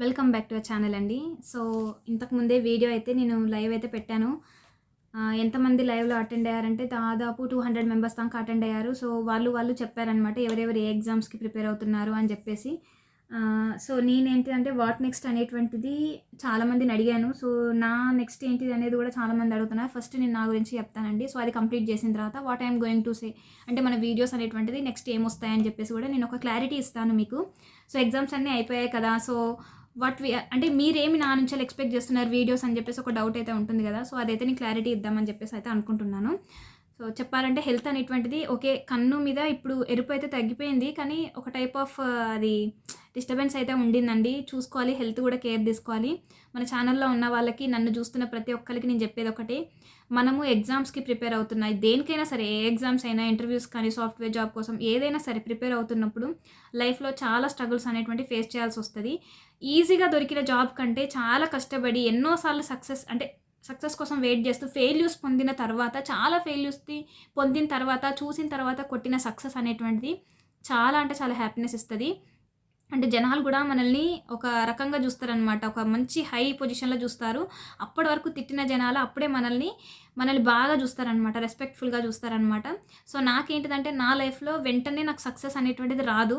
Welcome back to channel అండి. So ఇంతకు ముందే వీడియో అయితే నేను లైవ్ అయితే పెట్టాను. ఎంతమంది లైవ్లో అటెండ్ అయ్యారంటే దాదాపు టూ హండ్రెడ్ మెంబర్స్ దాకా అటెండ్ అయ్యారు. సో వాళ్ళు వాళ్ళు చెప్పారనమాట ఎవరెవరు ఏ ఎగ్జామ్స్కి ప్రిపేర్ అవుతున్నారు అని చెప్పేసి. సో నేనేంటి అంటే వాట్ నెక్స్ట్ అనేటువంటిది చాలామందిని అడిగాను. సో నా నెక్స్ట్ ఏంటిది అనేది కూడా చాలామంది అడుగుతున్నారు. ఫస్ట్ నేను నా గురించి చెప్తానండి. సో అది కంప్లీట్ చేసిన తర్వాత what I'm going to say అంటే మన వీడియోస్ అనేటువంటిది నెక్స్ట్ ఏమొస్తాయని చెప్పేసి కూడా నేను ఒక క్లారిటీ ఇస్తాను మీకు. సో ఎగ్జామ్స్ అన్నీ అయిపోయాయి కదా. సో వాట్ వి అంటే మీరేమి నా నుంచి ఎక్స్పెక్ట్ చేస్తున్నారు వీడియోస్ అని చెప్పేసి ఒక డౌట్ అయితే ఉంటుంది కదా. సో అదైతే నేను క్లారిటీ ఇద్దామని చెప్పేసి అయితే అనుకుంటున్నాను. సో చెప్పాలంటే హెల్త్ అనేటువంటిది ఓకే కన్ను మీద ఇప్పుడు ఎరుపు అయితే తగ్గిపోయింది కానీ ఒక టైప్ ఆఫ్ uh, అది డిస్టర్బెన్స్ అయితే ఉండిందండి. చూసుకోవాలి హెల్త్ కూడా కేర్ తీసుకోవాలి. మన ఛానల్లో ఉన్న వాళ్ళకి నన్ను చూస్తున్న ప్రతి ఒక్కరికి నేను చెప్పేది ఒకటి. మనము ఎగ్జామ్స్కి ప్రిపేర్ అవుతున్నాయి. దేనికైనా సరే ఏ ఎగ్జామ్స్ అయినా ఇంటర్వ్యూస్ కానీ సాఫ్ట్వేర్ జాబ్ కోసం ఏదైనా సరే ప్రిపేర్ అవుతున్నప్పుడు లైఫ్లో చాలా స్ట్రగుల్స్ అనేటువంటి ఫేస్ చేయాల్సి వస్తుంది. ఈజీగా దొరికిన జాబ్ కంటే చాలా కష్టపడి ఎన్నోసార్లు సక్సెస్ అంటే సక్సెస్ కోసం వెయిట్ చేస్తూ ఫెయిల్యూస్ పొందిన తర్వాత చాలా ఫెయిల్యూస్ని పొందిన తర్వాత చూసిన తర్వాత కొట్టిన సక్సెస్ అనేటువంటిది చాలా అంటే చాలా హ్యాపీనెస్ ఇస్తుంది. అంటే జనాలు కూడా మనల్ని ఒక రకంగా చూస్తారనమాట ఒక మంచి హై పొజిషన్లో చూస్తారు. అప్పటి వరకు తిట్టిన జనాలు అప్పుడే మనల్ని మనల్ని బాగా చూస్తారనమాట రెస్పెక్ట్ఫుల్గా చూస్తారనమాట సో నాకేంటిదంటే నా లైఫ్లో వెంటనే నాకు సక్సెస్ అనేటువంటిది రాదు.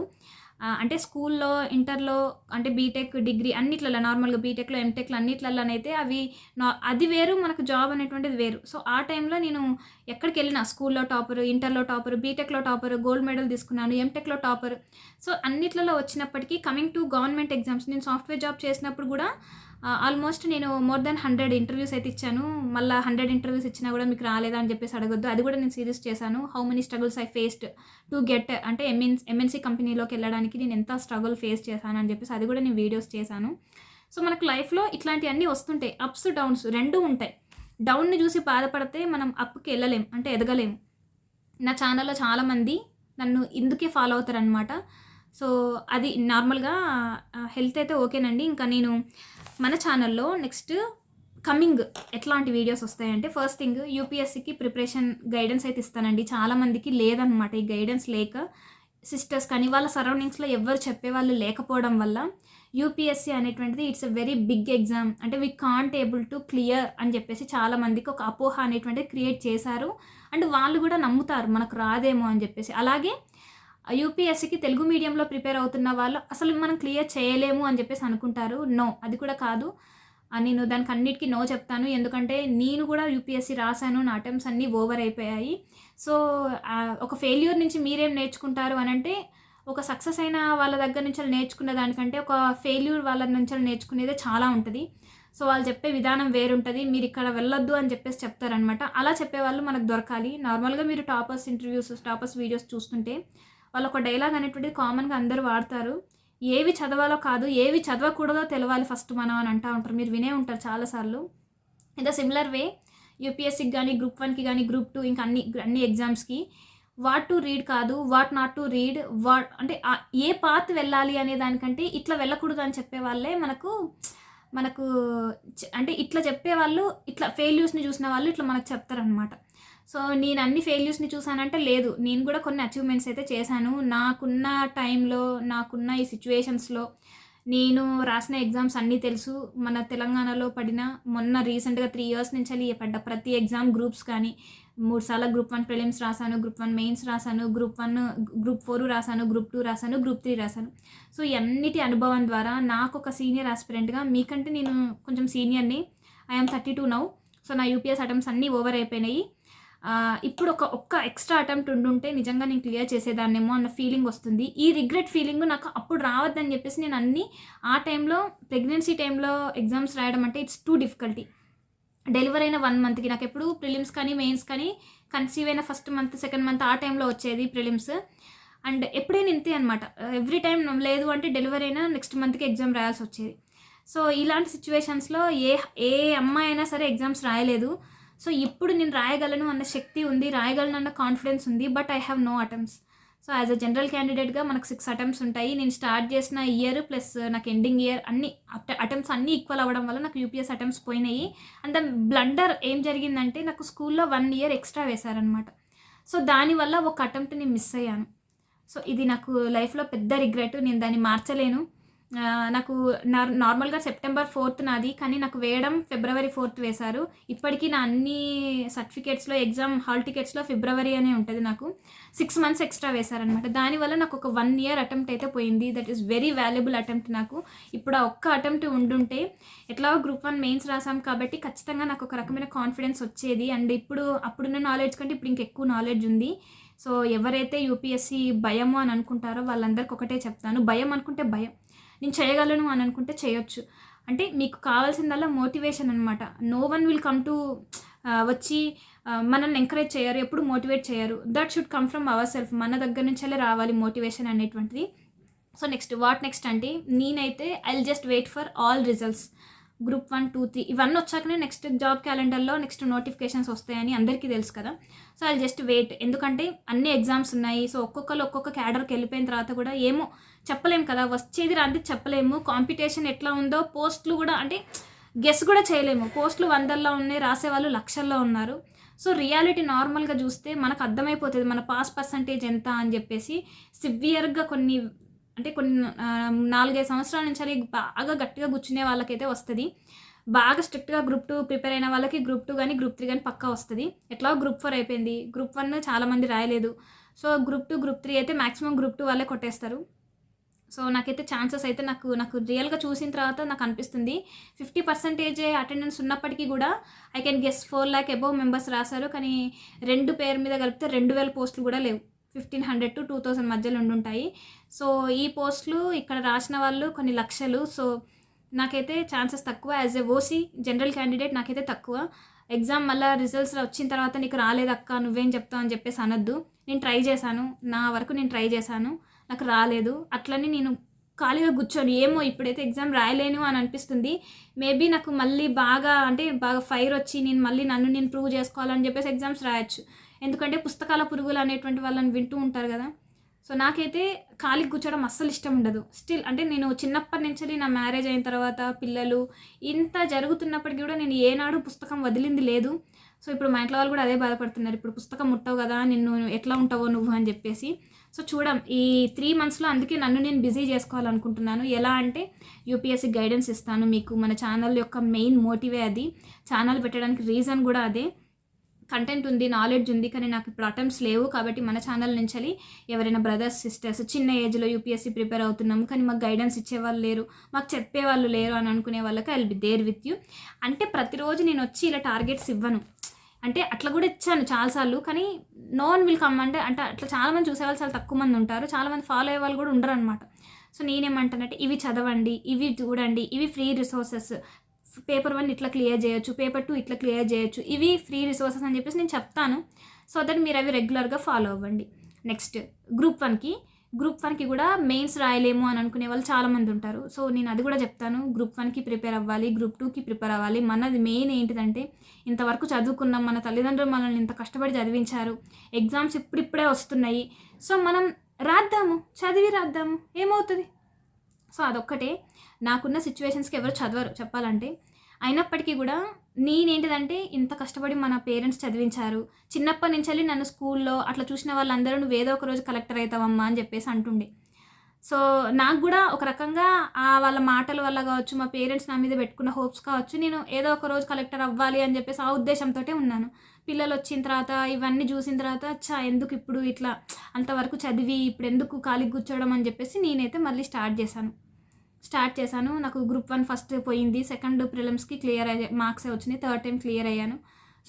అంటే స్కూల్లో ఇంటర్లో అంటే బీటెక్ డిగ్రీ అన్నిట్లలో నార్మల్గా బీటెక్లో ఎంటెక్లో అన్నిట్లలోనైతే అవి నా అది వేరు మనకు జాబ్ అనేటువంటిది వేరు. సో ఆ టైంలో నేను ఎక్కడికి వెళ్ళినా స్కూల్లో టాపర్ ఇంటర్లో టాపర్ బీటెక్లో టాపర్ గోల్డ్ మెడల్ తీసుకున్నాను ఎంటెక్లో టాపర్. సో అన్నిట్లలో వచ్చినప్పటికీ కమింగ్ టు గవర్నమెంట్ ఎగ్జామ్స్ నేను సాఫ్ట్వేర్ జాబ్ చేసినప్పుడు కూడా ఆల్మోస్ట్ నేను మోర్ దెన్ హండ్రెడ్ ఇంటర్వ్యూస్ అయితే ఇచ్చాను. మళ్ళీ హండ్రెడ్ ఇంటర్వ్యూస్ ఇచ్చినా కూడా మీకు రాలేదా అని చెప్పేసి అడగొద్దు. అది కూడా నేను సీరియస్ చేశాను. How many struggles I faced to get అంటే ఎంఎన్ ఎంఎన్సీ కంపెనీలోకి వెళ్ళడానికి నేను ఎంత స్ట్రగుల్ ఫేస్ చేశాను అని చెప్పేసి అది కూడా నేను వీడియోస్ చేశాను. సో మనకు లైఫ్లో ఇట్లాంటివన్నీ వస్తుంటాయి. అప్స్ డౌన్స్ రెండు ఉంటాయి. డౌన్ని చూసి బాధపడితే మనం అప్కి వెళ్ళలేం అంటే ఎదగలేము. నా ఛానల్లో చాలామంది నన్ను ఇందుకే ఫాలో అవుతారనమాట సో అది నార్మల్గా హెల్త్ అయితే ఓకేనండి. ఇంకా నేను మన ఛానల్లో నెక్స్ట్ కమింగ్ ఎట్లాంటి వీడియోస్ వస్తాయంటే ఫస్ట్ థింగ్ యూపీఎస్సికి ప్రిపరేషన్ గైడెన్స్ అయితే ఇస్తానండి. చాలామందికి లేదనమాట ఈ గైడెన్స్ లేక. సిస్టర్స్ కానీ వాళ్ళ సరౌండింగ్స్లో ఎవరు చెప్పేవాళ్ళు లేకపోవడం వల్ల యూపీఎస్సీ అనేటువంటిది it's a very big exam. అంటే we can't able to clear అని చెప్పేసి చాలామందికి ఒక అపోహ అనేటువంటిది క్రియేట్ చేశారు. అండ్ వాళ్ళు కూడా నమ్ముతారు మనకు రాదేమో అని చెప్పేసి. అలాగే యూపీఎస్సీకి తెలుగు మీడియంలో ప్రిపేర్ అవుతున్న వాళ్ళు అసలు మనం క్లియర్ చేయలేము అని చెప్పేసి అనుకుంటారు. నో అది కూడా కాదు. నేను దానికి అన్నిటికీ నో చెప్తాను. ఎందుకంటే నేను కూడా యూపీఎస్సీ రాశాను. నా అటెంప్ట్స్ అన్నీ ఓవర్ అయిపోయాయి. సో ఒక ఫెయిల్యూర్ నుంచి మీరేం నేర్చుకుంటారు అని అంటే ఒక సక్సెస్ అయిన వాళ్ళ దగ్గర నుంచి నేర్చుకునే దానికంటే ఒక ఫెయిల్యూర్ వాళ్ళ నుంచి నేర్చుకునేదే చాలా ఉంటుంది. సో వాళ్ళు చెప్పే విధానం వేరుంటుంది. మీరు ఇక్కడ వెళ్ళొద్దు అని చెప్పేసి చెప్తారనమాట అలా చెప్పేవాళ్ళు మనకు దొరకాలి. నార్మల్గా మీరు టాపర్స్ ఇంటర్వ్యూస్ టాపర్స్ వీడియోస్ చూస్తుంటే వాళ్ళు ఒక డైలాగ్ అనేటువంటిది కామన్గా అందరూ వాడతారు. ఏవి చదవాలో కాదు ఏవి చదవకూడదో తెలవాలి ఫస్ట్ మనం అని అంటూ ఉంటారు. మీరు వినే ఉంటారు చాలాసార్లు ఇదో సిమిలర్ వే యూపీఎస్సికి కానీ గ్రూప్ వన్కి కానీ గ్రూప్ టూ ఇంకా అన్ని అన్ని ఎగ్జామ్స్కి వాట్ టు రీడ్ కాదు what not to read what అంటే ఏ పాత్ వెళ్ళాలి అనే దానికంటే ఇట్లా వెళ్ళకూడదు అని చెప్పే వాళ్ళే మనకు మనకు అంటే ఇట్లా చెప్పేవాళ్ళు ఇట్లా ఫెయిల్యూస్ని చూసిన వాళ్ళు ఇట్లా మనకు చెప్తారనమాట సో నేను అన్ని ఫెయిల్యూస్ని చూసానంటే లేదు. నేను కూడా కొన్ని అచీవ్మెంట్స్ అయితే చేశాను. నాకున్న టైంలో నాకున్న ఈ సిచ్యువేషన్స్లో నేను రాసిన ఎగ్జామ్స్ అన్నీ తెలుసు. మన తెలంగాణలో పడిన మొన్న రీసెంట్గా త్రీ ఇయర్స్ నుంచి వెళ్ళి పడ్డ ప్రతి ఎగ్జామ్ గ్రూప్స్ కానీ మూడు సార్లు గ్రూప్ వన్ ప్రిలిమ్స్ రాశాను గ్రూప్ వన్ మెయిన్స్ రాశాను గ్రూప్ వన్ గ్రూప్ ఫోర్ రాశాను గ్రూప్ టూ రాశాను గ్రూప్ త్రీ రాశాను. సో ఈ అన్నిటి అనుభవం ద్వారా నాకు ఒక సీనియర్ ఆస్పిరెంట్గా మీకంటే నేను కొంచెం సీనియర్ని I'm thirty two now so నా యూపీఎస్ అటెంప్ట్స్ అన్నీ ఓవర్ అయిపోయినాయి. ఇప్పుడు ఒక ఒక్క ఎక్స్ట్రా అటెంప్ట్ ఉండుంటే నిజంగా నేను క్లియర్ చేసేదాన్నేమో అన్న ఫీలింగ్ వస్తుంది. ఈ రిగ్రెట్ ఫీలింగ్ నాకు అప్పుడు రావద్దని చెప్పేసి నేను అన్ని ఆ టైంలో ప్రెగ్నెన్సీ టైంలో ఎగ్జామ్స్ రాయడం అంటే ఇట్స్ టూ డిఫికల్టీ. డెలివరీ అయిన వన్ మంత్కి నాకు ఎప్పుడు ప్రిలిమ్స్ కానీ మెయిన్స్ కానీ కన్సీవ్ అయిన ఫస్ట్ మంత్ సెకండ్ మంత్ ఆ టైంలో వచ్చేది ప్రిలిమ్స్. అండ్ ఎప్పుడైనా ఇంతే అనమాట ఎవ్రీ టైం లేదు అంటే డెలివరీ అయినా నెక్స్ట్ మంత్కి ఎగ్జామ్ రాయాల్సి వచ్చేది. సో ఇలాంటి సిచ్యువేషన్స్లో ఏ ఏ అమ్మాయి అయినా సరే ఎగ్జామ్స్ రాయలేదు. సో ఇప్పుడు నేను రాయగలను అన్న శక్తి ఉంది రాయగలను అన్న కాన్ఫిడెన్స్ ఉంది but I have no attempts so as a general క్యాండిడేట్గా మనకు సిక్స్ అటెంప్ట్స్ ఉంటాయి. నేను స్టార్ట్ చేసిన ఇయర్ ప్లస్ నాకు ఎండింగ్ ఇయర్ అన్ని అటెంప్ట్స్ అన్నీ ఈక్వల్ అవ్వడం వల్ల నాకు యూపీఎస్ అటెంప్ట్స్ పోయినాయి. అండ్ ద బ్లండర్ ఏం జరిగిందంటే నాకు స్కూల్లో వన్ ఇయర్ ఎక్స్ట్రా వేశారనమాట సో దానివల్ల ఒక అటెంప్ట్ నేను మిస్ అయ్యాను. సో ఇది నాకు లైఫ్లో పెద్ద రిగ్రెట్ నేను దాన్ని మార్చలేను. నాకు నార్ నార్మల్గా సెప్టెంబర్ ఫోర్త్ నాది కానీ నాకు వేయడం ఫిబ్రవరి ఫోర్త్ వేశారు. ఇప్పటికీ నా అన్ని సర్టిఫికేట్స్లో ఎగ్జామ్ హాల్ టికెట్స్లో ఫిబ్రవరి అనే ఉంటుంది నాకు. సిక్స్ మంత్స్ ఎక్స్ట్రా వేశారనమాట దానివల్ల నాకు ఒక వన్ ఇయర్ అటెంప్ట్ అయితే పోయింది. That is very valuable attempt నాకు. ఇప్పుడు ఆ ఒక్క అటెంప్ట్ ఉండుంటే ఎట్లా గ్రూప్ వన్ మెయిన్స్ రాసాం కాబట్టి ఖచ్చితంగా నాకు ఒక రకమైన కాన్ఫిడెన్స్ వచ్చేది. అండ్ ఇప్పుడు అప్పుడున్న నాలెడ్జ్ కంటే ఇప్పుడు ఇంకెక్కువ నాలెడ్జ్ ఉంది. సో ఎవరైతే యూపీఎస్సీ భయము అని అనుకుంటారో వాళ్ళందరికీ ఒకటే చెప్తాను. భయం అనుకుంటే భయం. నేను చేయగలను అని అనుకుంటే చేయొచ్చు. అంటే మీకు కావాల్సిందల్లా మోటివేషన్ అనమాట no one will come to వచ్చి మనల్ని ఎంకరేజ్ చేయరు ఎప్పుడు మోటివేట్ చేయరు. That should come from our self. మన దగ్గర నుంచే రావాలి మోటివేషన్ అనేటువంటిది. సో నెక్స్ట్ వాట్ నెక్స్ట్ అంటే నేనైతే I just wait for all results. Group one two three ఇవన్నీ వచ్చాకనే నెక్స్ట్ జాబ్ క్యాలెండర్లో నెక్స్ట్ నోటిఫికేషన్స్ వస్తాయని అందరికీ తెలుసు కదా. సో ఐ జస్ట్ వెయిట్ ఎందుకంటే అన్ని ఎగ్జామ్స్ ఉన్నాయి. సో ఒక్కొక్కరు ఒక్కొక్క క్యాడర్కి వెళ్ళిపోయిన తర్వాత కూడా ఏమో చెప్పలేము కదా. వచ్చేది రాంది చెప్పలేము. కాంపిటీషన్ ఎట్లా ఉందో పోస్టులు కూడా అంటే గెస్ కూడా చేయలేము. పోస్టులు వందల్లో ఉన్నాయి రాసేవాళ్ళు లక్షల్లో ఉన్నారు. సో రియాలిటీ నార్మల్గా చూస్తే మనకు అర్థమైపోతుంది. మన పాస్ పర్సంటేజ్ ఎంత అని చెప్పేసి సివియర్గా కొన్ని అంటే కొన్ని నాలుగైదు సంవత్సరాల నుంచి అది బాగా గట్టిగా కూర్చునే వాళ్ళకైతే వస్తుంది. బాగా స్ట్రిక్ట్గా గ్రూప్ టూ ప్రిపేర్ అయిన వాళ్ళకి గ్రూప్ టూ కానీ గ్రూప్ త్రీ కానీ పక్కా వస్తుంది. ఎట్లా గ్రూప్ ఫోర్ అయిపోయింది. గ్రూప్ వన్ చాలామంది రాయలేదు. So group two group three అయితే మాక్సిమం గ్రూప్ టూ వాళ్ళే కొట్టేస్తారు. సో నాకైతే ఛాన్సెస్ అయితే నాకు నాకు రియల్గా చూసిన తర్వాత నాకు అనిపిస్తుంది. ఫిఫ్టీ పర్సెంటేజ్ అటెండెన్స్ ఉన్నప్పటికీ కూడా I can guess four lakh above members రాశారు. కానీ రెండు పేరు మీద కలిపితే రెండు వేల పోస్టులు కూడా లేవు. Fifteen hundred to two thousand మధ్యలో ఉండుంటాయి. సో ఈ పోస్టులు ఇక్కడ రాసిన వాళ్ళు కొన్ని లక్షలు. సో నాకైతే ఛాన్సెస్ తక్కువ. As a OC general candidate నాకైతే తక్కువ. ఎగ్జామ్ మళ్ళీ రిజల్ట్స్ వచ్చిన తర్వాత నీకు రాలేదక్క నువ్వేం చెప్తావు అని చెప్పేసి అనొద్దు. నేను ట్రై చేశాను. నా వరకు నేను ట్రై చేశాను. నాకు రాలేదు. అట్లనే నేను ఖాళీగా కూర్చొని. ఏమో ఇప్పుడైతే ఎగ్జామ్ రాయలేను అని అనిపిస్తుంది. మేబీ నాకు మళ్ళీ బాగా అంటే బాగా ఫైర్ వచ్చి నేను మళ్ళీ నన్ను నేను ప్రూవ్ చేసుకోవాలని చెప్పేసి ఎగ్జామ్స్ రాయొచ్చు. ఎందుకంటే పుస్తకాల పురుగులు అనేటువంటి వాళ్ళని వింటూ ఉంటారు కదా. సో నాకైతే ఖాళీ కూర్చోవడం అస్సలు ఇష్టం ఉండదు. స్టిల్ అంటే నేను చిన్నప్పటి నుంచి నా మ్యారేజ్ అయిన తర్వాత పిల్లలు ఇంత జరుగుతున్నప్పటికీ కూడా నేను ఏనాడు పుస్తకం వదిలింది లేదు. సో ఇప్పుడు మా ఇంట్లో వాళ్ళు కూడా అదే బాధపడుతున్నారు. ఇప్పుడు పుస్తకం ముట్టవు కదా నిన్ను ఎట్లా ఉంటావో నువ్వు అని చెప్పేసి. సో చూడం ఈ త్రీ మంత్స్లో అందుకే నన్ను నేను బిజీ చేసుకోవాలనుకుంటున్నాను. ఎలా అంటే యూపీఎస్సీ గైడెన్స్ ఇస్తాను మీకు. మన ఛానల్ యొక్క మెయిన్ మోటివే అది. ఛానల్ పెట్టడానికి రీజన్ కూడా అదే. కంటెంట్ ఉంది నాలెడ్జ్ ఉంది కానీ నాకు ఇప్పుడు అటెంప్ట్స్ లేవు కాబట్టి మన ఛానల్ నుంచి ఎవరైనా బ్రదర్స్ సిస్టర్స్ చిన్న ఏజ్లో యూపీఎస్సీ ప్రిపేర్ అవుతున్నాము కానీ మాకు గైడెన్స్ ఇచ్చేవాళ్ళు లేరు మాకు చెప్పేవాళ్ళు లేరు అని అనుకునే వాళ్ళకి I be there with you అంటే ప్రతిరోజు నేను వచ్చి ఇలా టార్గెట్స్ ఇవ్వను. అంటే అట్లా కూడా ఇచ్చాను చాలాసార్లు కానీ నో వన్ విల్ కమ్ అంటే అంటే అట్లా చాలామంది చూసేవాళ్ళు చాలా తక్కువ మంది ఉంటారు చాలామంది ఫాలో అయ్యే వాళ్ళు కూడా ఉండరు అనమాట సో నేనేమంటానంటే ఇవి చదవండి ఇవి చూడండి ఇవి ఫ్రీ రిసోర్సెస్ పేపర్ వన్ ఇట్లా క్లియర్ చేయొచ్చు పేపర్ టూ ఇట్లా క్లియర్ చేయొచ్చు ఇవి ఫ్రీ రిసోర్సెస్ అని చెప్పేసి నేను చెప్తాను. సో దట్ మీరు అవి రెగ్యులర్గా ఫాలో అవ్వండి. నెక్స్ట్ గ్రూప్ వన్కి గ్రూప్ వన్కి కూడా మెయిన్స్ రాయలేము అని అనుకునే వాళ్ళు చాలామంది ఉంటారు. సో నేను అది కూడా చెప్తాను గ్రూప్ వన్కి ప్రిపేర్ అవ్వాలి గ్రూప్ టూకి ప్రిపేర్ అవ్వాలి. మనది మెయిన్ ఏంటిదంటే ఇంతవరకు చదువుకున్నాం మన తల్లిదండ్రులు మనల్ని ఇంత కష్టపడి చదివించారు ఎగ్జామ్స్ ఇప్పుడిప్పుడే వస్తున్నాయి. సో మనం రాద్దాము చదివి రాద్దాము ఏమవుతుంది? సో అదొక్కటే. నాకున్న సిచ్యువేషన్స్కి ఎవరు చదవరు చెప్పాలంటే. అయినప్పటికీ కూడా నేనేంటిదంటే ఇంత కష్టపడి మన పేరెంట్స్ చదివించారు. చిన్నప్పటి నుంచి వెళ్ళి నన్ను స్కూల్లో అట్లా చూసిన వాళ్ళందరూ నువ్వు ఏదో ఒక రోజు కలెక్టర్ అవుతావమ్మా అని చెప్పేసి అంటుండే. సో నాకు కూడా ఒక రకంగా ఆ వాళ్ళ మాటల వల్ల కావచ్చు మా పేరెంట్స్ నా మీద పెట్టుకున్న హోప్స్ కావచ్చు నేను ఏదో ఒక రోజు కలెక్టర్ అవ్వాలి అని చెప్పేసి ఆ ఉద్దేశంతో ఉన్నాను. పిల్లలు వచ్చిన తర్వాత ఇవన్నీ చూసిన తర్వాత చా ఎందుకు ఇప్పుడు ఇట్లా అంతవరకు చదివి ఇప్పుడు ఎందుకు ఖాళీ కూర్చోవడం అని చెప్పేసి నేనైతే మళ్ళీ స్టార్ట్ చేశాను. స్టార్ట్ చేశాను. నాకు గ్రూప్ వన్ ఫస్ట్ పోయింది. సెకండ్ ప్రిలమ్స్కి క్లియర్ అయ్యే మార్క్స్ వచ్చినాయి. థర్డ్ టైం క్లియర్ అయ్యాను.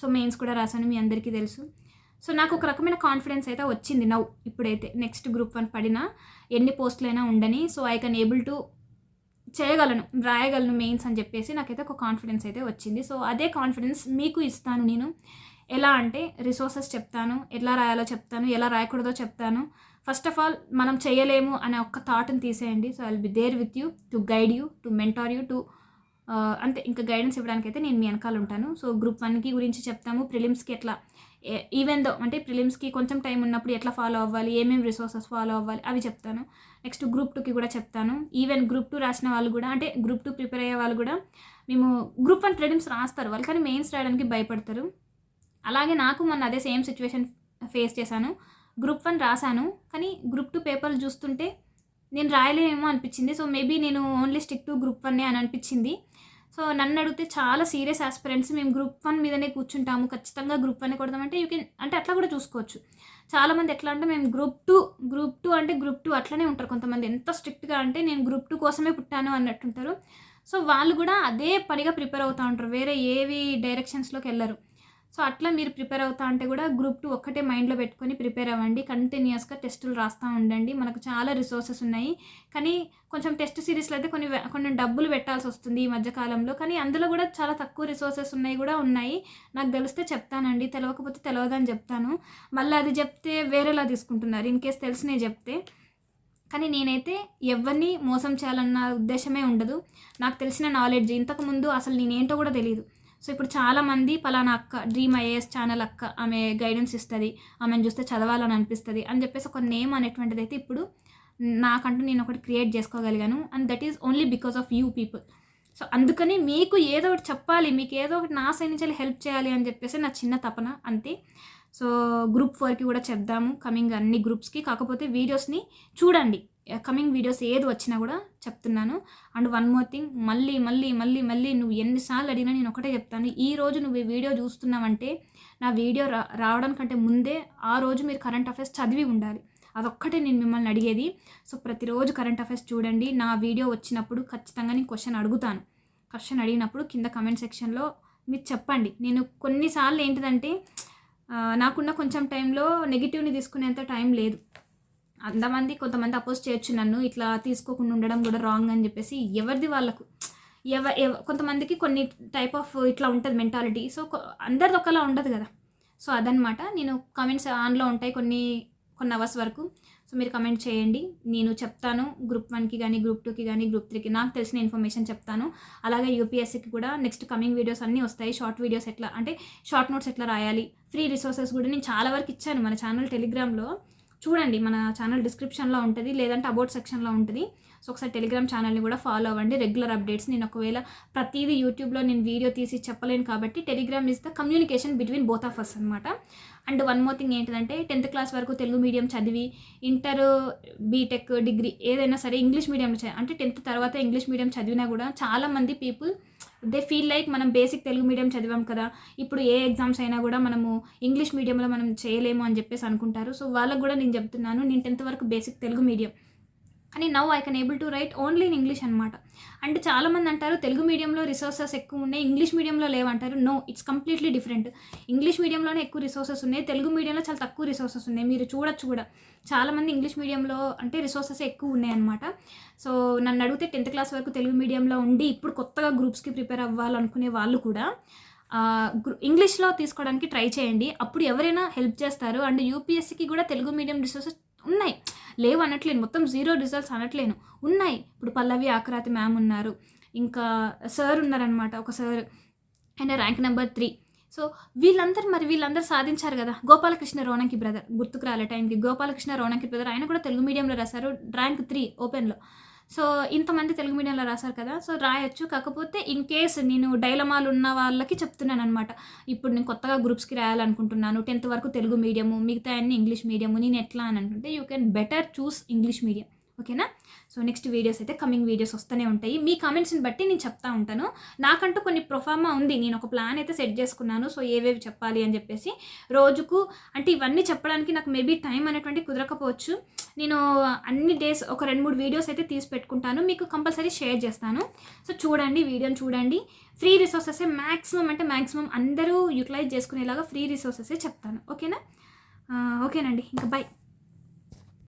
సో మెయిన్స్ కూడా రాశాను మీ అందరికీ తెలుసు. సో నాకు ఒక రకమైన కాన్ఫిడెన్స్ అయితే వచ్చింది నవ్వు ఇప్పుడైతే. నెక్స్ట్ గ్రూప్ వన్ పడినా ఎన్ని పోస్టులైనా ఉండని so I can able to చేయగలను రాయగలను మెయిన్స్ అని చెప్పేసి నాకైతే ఒక కాన్ఫిడెన్స్ అయితే వచ్చింది. సో అదే కాన్ఫిడెన్స్ మీకు ఇస్తాను నేను. ఎలా అంటే రిసోర్సెస్ చెప్తాను ఎలా రాయాలో చెప్తాను ఎలా రాయకూడదో చెప్తాను. ఫస్ట్ ఆఫ్ ఆల్ మనం చేయలేము అనే ఒక్క థాట్ని తీసేయండి. So I will be there with you to guide you to mentor you to అంతే ఇంకా గైడెన్స్ ఇవ్వడానికి అయితే నేను మీ వెనకాల ఉంటాను. సో గ్రూప్ వన్కి గురించి చెప్తాము. ప్రిలిమ్స్కి ఎట్లా ఈవెన్ దో అంటే ప్రిలిమ్స్కి కొంచెం టైం ఉన్నప్పుడు ఎట్లా ఫాలో అవ్వాలి ఏమేమి రిసోర్సెస్ ఫాలో అవ్వాలి అవి చెప్తాను. నెక్స్ట్ గ్రూప్ టూకి కూడా చెప్తాను. ఈవెన్ గ్రూప్ టూ రాసిన వాళ్ళు కూడా అంటే గ్రూప్ టూ ప్రిపేర్ అయ్యే వాళ్ళు కూడా మేము గ్రూప్ వన్ ప్రిలిమ్స్ రాస్తారు. వాళ్ళు కానీ మెయిన్స్ రాయడానికి భయపడతారు. అలాగే నాకు మొన్న అదే సేమ్ సిచ్యువేషన్ ఫేస్ చేశాను. గ్రూప్ వన్ రాశాను. కానీ గ్రూప్ టూ పేపర్లు చూస్తుంటే నేను రాయలేమో అనిపించింది. సో మేబీ నేను only stick to group one అని అనిపించింది. సో నన్ను అడిగితే చాలా సీరియస్ ఆస్పిరెంట్స్ మేము గ్రూప్ వన్ మీదనే కూర్చుంటాము. ఖచ్చితంగా గ్రూప్ వన్ కొడదామంటే యూ కెన్ అంటే అట్లా కూడా చూసుకోవచ్చు. చాలామంది ఎట్లా అంటే మేము గ్రూప్ టూ గ్రూప్ టూ అంటే గ్రూప్ టూ అట్లనే ఉంటారు కొంతమంది. ఎంత స్ట్రిక్ట్గా అంటే నేను గ్రూప్ టూ కోసమే పుట్టాను అన్నట్టుంటారు. సో వాళ్ళు కూడా అదే పనిగా ప్రిపేర్ అవుతూ ఉంటారు. వేరే ఏవి డైరెక్షన్స్లోకి వెళ్ళరు. సో అట్లా మీరు ప్రిపేర్ అవుతా అంటే కూడా గ్రూప్ టూ ఒక్కటే మైండ్లో పెట్టుకొని ప్రిపేర్ అవ్వండి. కంటిన్యూస్గా టెస్టులు రాస్తూ ఉండండి. మనకు చాలా రిసోర్సెస్ ఉన్నాయి. కానీ కొంచెం టెస్ట్ సిరీస్లో అయితే కొన్ని కొన్ని డబ్బులు పెట్టాల్సి వస్తుంది ఈ మధ్యకాలంలో కానీ అందులో కూడా చాలా తక్కువ రిసోర్సెస్ ఉన్నాయి కూడా ఉన్నాయి. నాకు తెలిస్తే చెప్తానండి. తెలవకపోతే తెలవదని చెప్తాను. మళ్ళీ అది చెప్తే వేరేలా తీసుకుంటున్నారు. ఇన్ కేస్ తెలిసినే చెప్తే. కానీ నేనైతే ఎవరిని మోసం చేయాలన్న ఉద్దేశమే ఉండదు. నాకు తెలిసిన నాలెడ్జ్. ఇంతకుముందు అసలు నేనేంటో కూడా తెలియదు సో ఇప్పుడు చాలామంది పలానా అక్క డ్రీమ్ ఐఏఎస్ ఛానల్ అక్క ఆమె గైడెన్స్ ఇస్తుంది ఆమెను చూస్తే చదవాలని అనిపిస్తుంది అని చెప్పేసి ఒక నేమ్ అనేటువంటిది అయితే ఇప్పుడు నాకంటూ నేను ఒకటి create చేసుకోగలిగాను. And that is only because of you people so అందుకని మీకు ఏదో ఒకటి చెప్పాలి మీకు ఏదో ఒకటి నా సైడ్ నుంచి హెల్ప్ చేయాలి అని చెప్పేసి నా చిన్న తపన అంతే. సో గ్రూప్ ఫోర్కి కూడా చెప్దాము కమింగ్ అన్ని గ్రూప్స్కి కాకపోతే వీడియోస్ని చూడండి. కమింగ్ వీడియోస్ ఏది వచ్చినా కూడా చెప్తున్నాను. అండ్ వన్ మోర్ థింగ్ మళ్ళీ మళ్ళీ మళ్ళీ మళ్ళీ నువ్వు ఎన్నిసార్లు అడిగినా నేను ఒకటే చెప్తాను. ఈ రోజు నువ్వు ఈ వీడియో చూస్తున్నావంటే నా వీడియో రా రావడానికంటే ముందే ఆ రోజు మీరు కరెంట్ అఫైర్స్ చదివి ఉండాలి. అదొక్కటే నేను మిమ్మల్ని అడిగేది. సో ప్రతిరోజు కరెంట్ అఫైర్స్ చూడండి. నా వీడియో వచ్చినప్పుడు ఖచ్చితంగా నేను క్వశ్చన్ అడుగుతాను. క్వశ్చన్ అడిగినప్పుడు కింద కమెంట్ సెక్షన్లో మీరు చెప్పండి. నేను కొన్నిసార్లు ఏంటిదంటే నాకున్న కొంచెం టైంలో నెగిటివ్ని తీసుకునేంత టైం లేదు. అంతమంది కొంతమంది అపోజ్ చేయొచ్చు నన్ను ఇట్లా తీసుకోకుండా ఉండడం కూడా రాంగ్ అని చెప్పేసి ఎవరిది వాళ్ళకు ఎవ కొంతమందికి కొన్ని టైప్ ఆఫ్ ఇట్లా ఉంటుంది మెంటాలిటీ సో అందరిది ఒకలా ఉండదు కదా. సో అదనమాట నేను కమెంట్స్ ఆన్లో ఉంటాయి కొన్ని కొన్ని అవర్స్ వరకు. సో మీరు కమెంట్ చేయండి. నేను చెప్తాను. గ్రూప్ వన్కి కానీ గ్రూప్ టూకి కానీ గ్రూప్ త్రీకి నాకు తెలిసిన ఇన్ఫర్మేషన్ చెప్తాను. అలాగే యూపీఎస్సీకి కూడా నెక్స్ట్ కమింగ్ వీడియోస్ అన్నీ వస్తాయి. షార్ట్ వీడియోస్ ఎట్లా అంటే షార్ట్ నోట్స్ ఎట్లా రాయాలి? ఫ్రీ రిసోర్సెస్ కూడా నేను చాలా వరకు ఇచ్చాను మన ఛానల్ టెలిగ్రామ్లో చూడండి మన ఛానల్ డిస్క్రిప్షన్లో ఉంటుంది లేదంటే అబౌట్ సెక్షన్లో ఉంటుంది. సో ఒకసారి టెలిగ్రామ్ ఛానల్ని కూడా ఫాలో అవ్వండి. రెగ్యులర్ అప్డేట్స్ నేను ఒకవేళ ప్రతిదీ యూట్యూబ్లో నేను వీడియో తీసి చెప్పలేను కాబట్టి Telegram is the communication between both of us అనమాట అండ్ వన్ మోర్ థింగ్ ఏంటంటే టెన్త్ క్లాస్ వరకు తెలుగు మీడియం చదివి ఇంటర్ బీటెక్ డిగ్రీ ఏదైనా సరే ఇంగ్లీష్ మీడియంలో అంటే టెన్త్ తర్వాత ఇంగ్లీష్ మీడియం చదివినా కూడా చాలామంది పీపుల్ దే ఫీల్ లైక్ మనం బేసిక్ తెలుగు మీడియం చదివాం కదా. ఇప్పుడు ఏ ఎగ్జామ్స్ అయినా కూడా మనము ఇంగ్లీష్ మీడియంలో మనం చేయలేము అని చెప్పేసి అనుకుంటారు. సో వాళ్ళకు కూడా నేను చెప్తున్నాను నేను టెన్త్ వరకు బేసిక్ తెలుగు మీడియం. అని now I can able to write only in English అనమాట అండ్ చాలామంది అంటారు తెలుగు మీడియంలో రిసోర్సెస్ ఎక్కువ ఉన్నాయి ఇంగ్లీష్ మీడియంలో లేవంటారు no it's completely different. English మీడియంలోనే ఎక్కువ రిసోర్సెస్ ఉన్నాయి తెలుగు మీడియంలో చాలా తక్కువ రిసోర్సెస్ ఉన్నాయి. మీరు చూడొచ్చు కూడా. చాలామంది ఇంగ్లీష్ మీడియంలో అంటే రిసోర్సెస్ ఎక్కువ ఉన్నాయన్నమాట సో నన్ను అడిగితే టెన్త్ క్లాస్ వరకు తెలుగు మీడియంలో ఉండి ఇప్పుడు కొత్తగా గ్రూప్స్కి ప్రిపేర్ అవ్వాలనుకునే వాళ్ళు కూడా ఇంగ్లీష్లో తీసుకోవడానికి ట్రై చేయండి. అప్పుడు ఎవరైనా హెల్ప్ చేస్తారు. అండ్ యూపీఎస్సీకి కూడా తెలుగు మీడియం రిసోర్సెస్ ఉన్నాయి. లేవు అనట్లేను మొత్తం జీరో రిజల్ట్స్ అనట్లేను. ఉన్నాయి. ఇప్పుడు పల్లవి ఆకరాతి మ్యామ్ ఉన్నారు. ఇంకా సార్ ఉన్నారనమాట ఒక సార్ ఆయన ర్యాంక్ నెంబర్ త్రీ సో వీళ్ళందరూ మరి వీళ్ళందరూ సాధించారు కదా. గోపాలకృష్ణ రోణంకి బ్రదర్ గుర్తుకు రాలే టైంకి గోపాలకృష్ణ రోణంకి బ్రదర్ ఆయన కూడా తెలుగు మీడియంలో రాశారు. ర్యాంక్ త్రీ ఓపెన్లో సో ఇంతమంది తెలుగు మీడియంలో రాశారు కదా సో రాయొచ్చు. కాకపోతే ఇన్ కేస్ నేను డైలమాలు ఉన్న వాళ్ళకి చెప్తున్నాను అనమాట ఇప్పుడు నేను కొత్తగా గ్రూప్స్కి రాయాలనుకుంటున్నాను టెన్త్ వరకు తెలుగు మీడియము మిగతా అన్ని ఇంగ్లీష్ మీడియము నేను ఎట్లా అని అనుకుంటే you can better choose English medium ఓకేనా సో నెక్స్ట్ వీడియోస్ అయితే కమింగ్ వీడియోస్ వస్తూనే ఉంటాయి. మీ కామెంట్స్ని బట్టి నేను చెప్తా ఉంటాను. నాకంటూ కొన్ని ప్రొఫార్మా ఉంది. నేను ఒక ప్లాన్ అయితే సెట్ చేసుకున్నాను. సో ఏవేవి చెప్పాలి అని చెప్పేసి రోజుకు అంటే ఇవన్నీ చెప్పడానికి నాకు మేబీ టైం అనేటువంటి కుదరకపోవచ్చు. నేను అన్ని డేస్ ఒక రెండు మూడు వీడియోస్ అయితే తీసి పెట్టుకుంటాను. మీకు కంపల్సరీ షేర్ చేస్తాను. సో చూడండి వీడియోని చూడండి. ఫ్రీ రిసోర్సెస్ మ్యాక్సిమం అంటే మ్యాక్సిమం అందరూ యూటిలైజ్ చేసుకునేలాగా ఫ్రీ రిసోర్సెస్ చెప్తాను. ఓకేనా ఓకేనండి ఇంకా బై